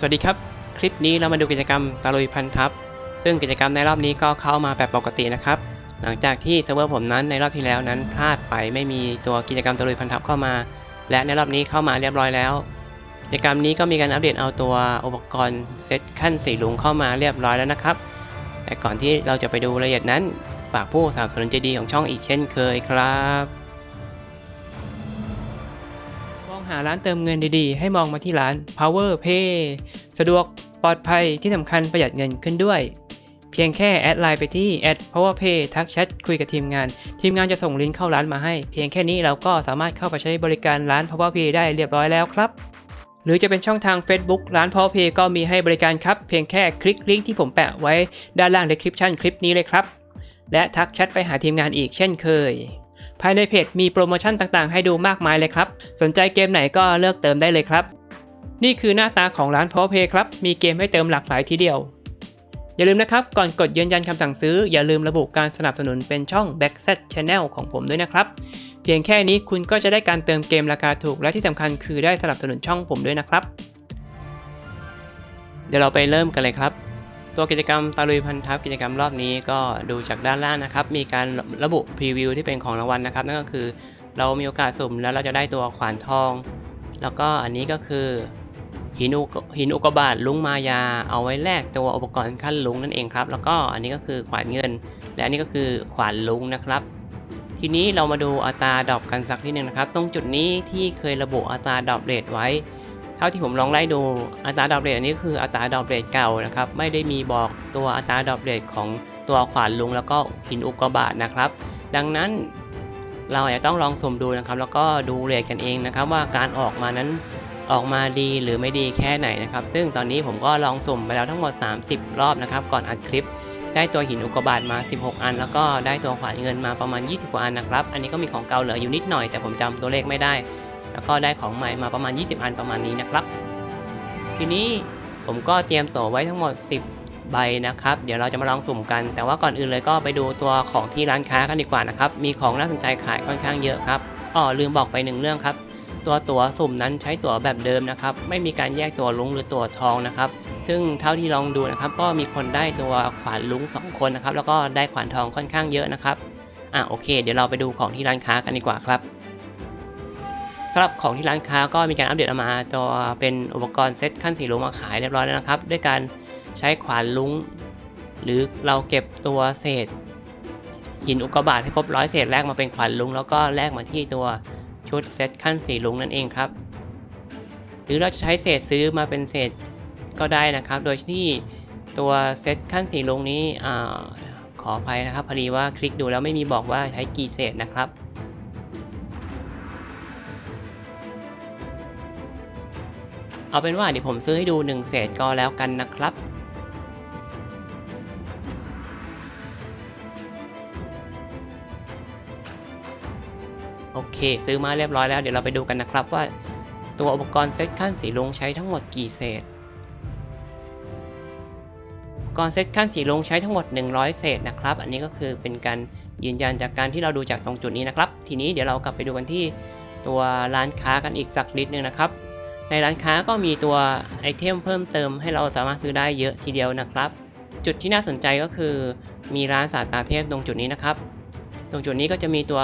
สวัสดีครับ คลิปนี้เรามาดูกิจกรรมตะลุยพันทัพซึ่งกิจกรรมในรอบนี้ก็เข้ามาแบบปกตินะครับ หลังจากที่เซิร์ฟเวอร์ผมนั้นในรอบที่แล้วนั้นพลาดไปไม่มีตัวกิจกรรมตะลุยพันทัพเข้ามา และในรอบนี้เข้ามาเรียบร้อยแล้ว กิจกรรมนี้ก็มีการอัปเดตเอาตัวอุปกรณ์เซตขั้นสีลุงเข้ามาเรียบร้อยแล้วนะครับ แต่ก่อนที่เราจะไปดูรายละเอียดนั้นฝากผู้สนับสนุนใจดีของช่องอีกเช่นเคยครับ องหาร้านเติมเงินดีๆ ให้มองมาที่ร้าน Power Pay สะดวกปลอดภัยที่สำคัญประหยัดเงินขึ้นด้วย เพียงแค่แอดไลน์ไปที่ @powerpay ทักแชทคุยกับทีมงาน ทีมงานจะส่งลิงก์เข้าร้านมาให้ เพียงแค่นี้เราก็สามารถเข้าไปใช้บริการร้าน Powerpay ได้เรียบร้อยแล้วครับ หรือจะเป็นช่องทาง Facebook ร้าน Powerpay ก็มีให้บริการครับ เพียงแค่คลิกลิงก์ที่ผมแปะไว้ด้านล่าง description คลิปนี้เลยครับ และทักแชทไปหาทีมงานอีกเช่นเคย ภายในเพจมีโปรโมชั่นต่างๆ ให้ดูมากมายเลยครับ สนใจเกมไหนก็เลือกเติมได้เลยครับ นี่คือหน้าตาของร้าน ProPay ครับ มีเกมให้เติมหลากหลายทีเดียว อย่าลืมนะครับ ก่อนกดยืนยันคำสั่งซื้อ อย่าลืมระบุการสนับสนุนเป็นช่อง Backset Channel ของผมด้วยนะครับ เพียงแค่นี้คุณก็จะได้การเติมเกมราคาถูก และที่สำคัญคือได้สนับสนุนช่องผมด้วยนะครับ เดี๋ยวเราไปเริ่มกันเลยครับ ตัวกิจกรรมตะลุยพันทัพกิจกรรมรอบนี้ก็ดูจากด้านล่างนะครับ มีการระบุพรีวิวที่เป็นของรางวัลนะครับ นั่นก็คือเรามีโอกาสสุ่มแล้วเราจะได้ตัวขวานทอง แล้วก็อันนี้ก็คือหินอุกหินอุกบาตลุงมายา เอาไว้แลกตัวอุปกรณ์ขั้นลุงนั่นเองครับ แล้วก็อันนี้ก็คือขวานเงิน และอันนี้ก็คือขวานลุงนะครับ ทีนี้เรามาดูอัตราดรอปกันสักนิดนึงนะครับ ตรงจุดนี้ที่เคยระบุอัตราดรอปเรทไว้ เท่าที่ผมลองไล่ดูอัตราดอปเรทอันนี้คืออัตราดอปเรทเก่านะครับ ไม่ได้มีบอกตัวอัตราดอปเรทของตัวขวานลุงแล้วก็หินอุกกาบาตนะครับ ดังนั้นเราอาจจะต้องลองสุ่มดูนะครับ แล้วก็ดูเรทกันเองนะครับ ว่าการออกมานั้นออกมาดีหรือไม่ดีแค่ไหนนะครับ ซึ่งตอนนี้ผมก็ลองสุ่มไปแล้วทั้งหมด 30 รอบนะครับ ก่อนอัดคลิป ได้ตัวหินอุกกาบาตมา 16 อัน แล้วก็ได้ตัวขวานเงินมาประมาณ 20 กว่าอันนะครับ อันนี้ก็มีของเก่าเหลืออยู่นิดหน่อยแต่ผมจำตัวเลขไม่ได้ แล้วก็ได้ของใหม่มาประมาณ 20 อันประมาณนี้นะครับ ทีนี้ผมก็เตรียมตั๋วไว้ทั้งหมด 10 ใบนะครับ เดี๋ยวเราจะมาลองสุ่มกัน แต่ว่าก่อนอื่นเลยก็ไปดูตัวของที่ร้านค้ากันดีกว่านะครับ มีของน่าสนใจขายค่อนข้างเยอะครับอ๋อลืมบอกไปหนึ่งเรื่องครับ ตัวตั๋วสุ่มนั้นใช้ตั๋วแบบเดิมนะครับ ไม่มีการแยกตัวลุงหรือตั๋วทองนะครับ ซึ่งเท่าที่ลองดูนะครับ ก็มีคนได้ตัวขวานลุงสองคนนะครับ แล้วก็ได้ขวานทองค่อนข้างเยอะนะครับ อะโอเค เดี๋ยวเราไปดูของที่ร้านค้ากันดีกว่าครับ สำหรับของที่ร้านค้าก็มีการอัปเดตออกมาตัวเป็นอุปกรณ์เซตขั้นสีลุงมาขายเรียบร้อยแล้วนะครับ ด้วยการใช้ขวานลุงหรือเราเก็บตัวเศษ หินอุกกาบาตให้ครบร้อยเศษแรกมาเป็นขวานลุงแล้วก็แลกมาที่ตัวชุดเซตขั้นสีลุงนั่นเองครับ หรือเราจะใช้เศษซื้อมาเป็นเศษก็ได้นะครับ โดยที่ตัวเซตขั้นสีลุงนี้อขออภัยนะครับพอดีว่าคลิกดูแล้วไม่มีบอกว่าใช้กี่เศษนะครับ เอาเป็นว่าเดี๋ยวผมซื้อให้ดูหนึ่งเศษก็แล้วกันนะครับโอเค ซื้อมาเรียบร้อยแล้วเดี๋ยวเราไปดูกันนะครับว่า ตัวอุปกรณ์เซตขั้นสีลุงใช้ทั้งหมดกี่เศษอุปกรณ์เซตขั้นสีลุงใช้ทั้งหมด 100 เศษนะครับ อันนี้ก็คือเป็นการยืนยันจากการที่เราดูจากตรงจุดนี้นะครับ ทีนี้เดี๋ยวเรากลับไปดูกันที่ตัวร้านค้ากันอีกสักนิดนึงนะครับ ในร้านค้าก็มีตัวไอเทมเพิ่มเติมให้เราสามารถซื้อได้เยอะทีเดียวนะครับ จุดที่น่าสนใจก็คือ มีร้านสาตาเทพตรงจุดนี้นะครับ ตรงจุดนี้ก็จะมีตัว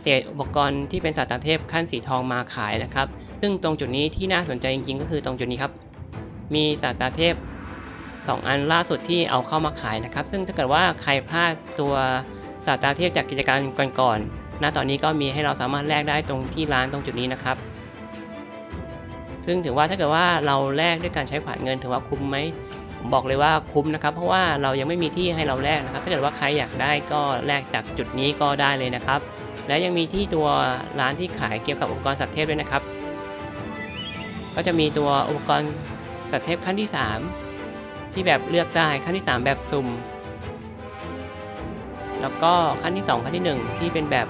เศษอุปกรณ์ที่เป็นสาตาเทพขั้นสีทองมาขายนะครับ ซึ่งตรงจุดนี้ที่น่าสนใจจริงๆ ก็คือตรงจุดนี้ครับ มีสาตาเทพ 2 อันล่าสุดที่เอาเข้ามาขายนะครับ ซึ่งถ้าเกิดว่าใครพลาดตัวสาตาเทพจากกิจการก่อนๆณตอนนี้ก็มีให้เราสามารถแลกได้ตรงที่ร้านตรงจุดนี้นะครับ ซึ่งถือว่าถ้าเกิดว่าเราแลกด้วยการใช้ขวานเงินถือว่าคุ้มไหมผมบอกเลยว่าคุ้มนะครับเพราะว่าเรายังไม่มีที่ให้เราแลกนะครับ ถ้าเกิดว่าใครอยากได้ก็แลกจากจุดนี้ก็ได้เลยนะครับ และยังมีที่ตัวร้านที่ขายเกี่ยวกับอุปกรณ์สัตว์เทพด้วยนะครับ ก็จะมีตัวอุปกรณ์สัตว์เทพขั้นที่ 3 ที่แบบเลือกได้ขั้นที่ 3 แบบสุ่มแล้วก็ขั้นที่ 2 ขั้นที่ 1 ที่เป็นแบบ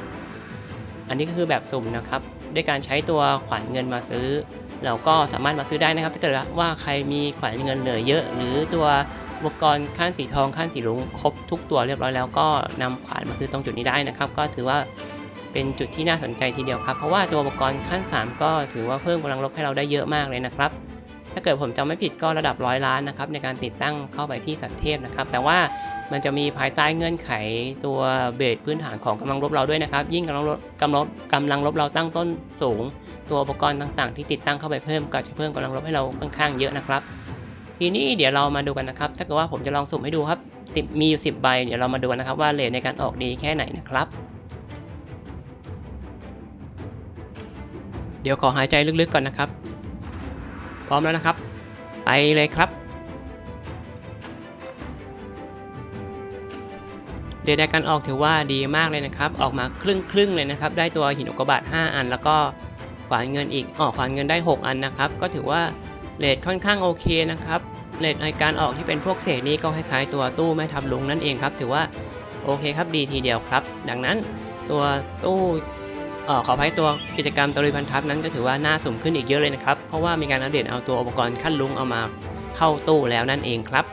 อันนี้ก็คือแบบสุ่มนะครับ ด้วยการใช้ตัวขวานเงินมาซื้อ เราก็สามารถมาซื้อได้นะครับ ถ้าเกิดว่าใครมีขวานเงินเหลือเยอะ หรือตัวอุปกรณ์ขั้นสีทองขั้นสีลุงครบทุกตัวเรียบร้อยแล้วก็นำขวานมาซื้อตรงจุดนี้ได้นะครับ ก็ถือว่าเป็นจุดที่น่าสนใจทีเดียวครับ เพราะว่าตัวอุปกรณ์ขั้น 3 ก็ถือว่าเพิ่มกำลังลบให้เราได้เยอะมากเลยนะครับ ถ้าเกิดผมจำไม่ผิดก็ระดับร้อยล้านนะครับในการติดตั้งเข้าไปที่สันเทพนะครับ แต่ว่า มันจะมีภายใต้เงื่อนไขตัวเบสพื้นฐานของกำลังรบเราด้วยนะครับ ยิ่งกำลังรบกำลังกำลังรบเราตั้งต้นสูง ตัวอุปกรณ์ต่างๆ ที่ติดตั้งเข้าไปเพิ่มก็จะเพิ่มกำลังรบให้เราค่อนข้างเยอะนะครับ ทีนี้เดี๋ยวเรามาดูกันนะครับ ถ้าเกิดว่าผมจะลองสุ่มให้ดูครับมีอยู่ 10 ใบ เดี๋ยวเรามาดูกันนะครับว่าเลทในการออกดีแค่ไหนนะครับ เดี๋ยวขอหายใจลึกๆก่อนนะครับ พร้อมแล้วนะครับ ไปเลยครับ เดทในการออกถือว่าดีมากเลยนะครับ ออกมาครึ่งครึ่งๆเลยนะครับ ได้ตัวหินอุกกาบาต5 อัน แล้วก็ขวานเงินอีกออกขวานเงินได้ 6 อันนะครับ ก็ถือว่าเลทค่อนข้างโอเคนะครับเลทในการออกที่เป็นพวกเศษนี้ก็คล้ายๆตัวตู้แม่ทับลุงนั่นเองครับ ถือว่าโอเคครับดีทีเดียวครับ ดังนั้นตัวตู้เอ่อขออภัยตัวกิจกรรมตะลุยพันทัพนั้นก็ถือว่าน่าสุ่มขึ้นอีกเยอะเลยนะครับ เพราะว่ามีการอัปเดตเอาตัวอุปกรณ์ขั้นลุงเอามาเข้าตู้แล้วนั่นเองครับ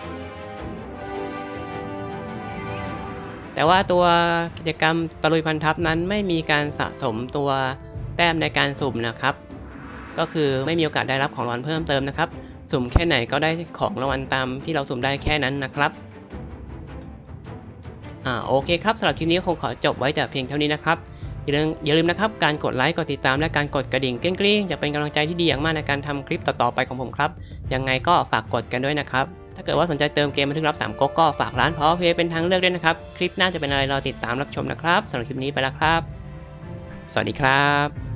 แต่ว่าตัวกิจกรรมตะลุยพันทัพนั้นไม่มีการสะสมตัวแต้มในการสุ่มนะครับ ก็คือไม่มีโอกาสได้รับของรางวัลเพิ่มเติมนะครับ สุ่มแค่ไหนก็ได้ของรางวัลตามที่เราสุ่มได้แค่นั้นนะครับอ่าโอเคครับสำหรับคลิปนี้คงขอจบไว้แต่เพียงเท่านี้นะครับอย่าลืมอย่าลืมนะครับการกดไลค์กดติดตามและการกดกระดิ่งกริ๊งๆจะเป็นกำลังใจที่ดีอย่างมากในการทำคลิปต่อๆไปของผมครับยังไงก็ฝากกดกันด้วยนะครับ ถ้าเกิดว่าสนใจเติมเกมบันทึกรับ3ก๊กก็ฝากร้านพอเพย์เป็นทางเลือกด้วยนะครับ คลิปหน้าจะเป็นอะไรรอติดตามรับชมนะครับสำหรับคลิปนี้ไปแล้วครับ สวัสดีครับ